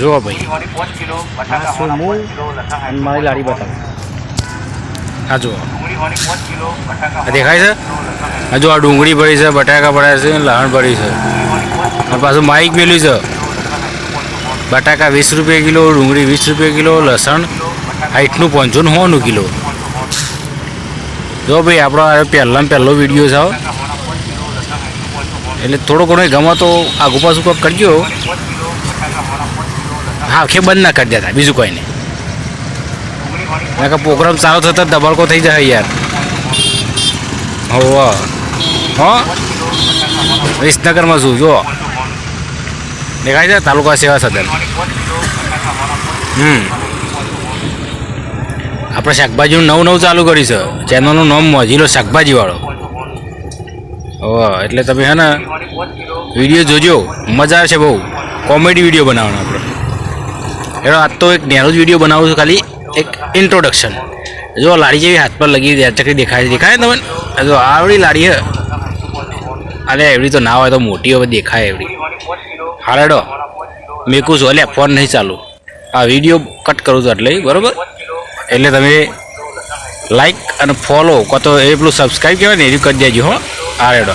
જુઓ ભાઈ. આ શું મૂળ? અને મારી લારી બતાવો. હા જુઓ. દેખાય છે? હા જો આ ડુંગળી ભરી છે બટાકા ભરાય છે લહણ ભરી છે. અને પાછું માઇક મેલ્યું છે. બટાકા વીસ રૂપિયા કિલો ડુંગળી વીસ રૂપિયા કિલો લસણ હાઈટનું પંચોન હોનું કિલો. જો ભાઈ આપણો આ પહેલાં પહેલો વીડિયો છે એટલે થોડો ઘણો ગમે તો આગુ પાછું કંઈક કરજો. હા કે બંધ ના કરી દેતા? બીજું કોઈ નહીં. પ્રોગ્રામ સારો થતા દબાડકો થઈ જાય યાર. હોવ. હો? વિસનગરમાં છું જો દેખાય છે તાલુકા સેવા સદન. હમ. આપણે શાકભાજીનું નવું નવું ચાલુ કર્યું છે. ચેનલનું નામ મોજીલો શાકભાજીવાળો. એટલે તમે હે ને વીડિયો જોજો. મજા આવશે બહુ. કોમેડી વીડિયો બનાવવાનો આપણે. એનો આજ તો એક નેરો જ વીડિયો બનાવું છું ખાલી. એક ઇન્ટ્રોડક્શન જો લાડી જેવી હાથ પર લગી ચકરી દેખાય દેખાય ને તમે જો આવડી લાડી હે. અરે, એવડી તો ના હોય તો મોટી હવે દેખાય એવડી. હારેડો મેકું છું અલ્યા ફોન નહીં ચાલુ. આ વીડિયો કટ કરું છું એટલે, બરોબર? એટલે તમે લાઈક અને ફોલો કાં તો એ પેલું સબસ્ક્રાઈબ કહેવાય ને, એ કરી દેજો, હો. હારેડો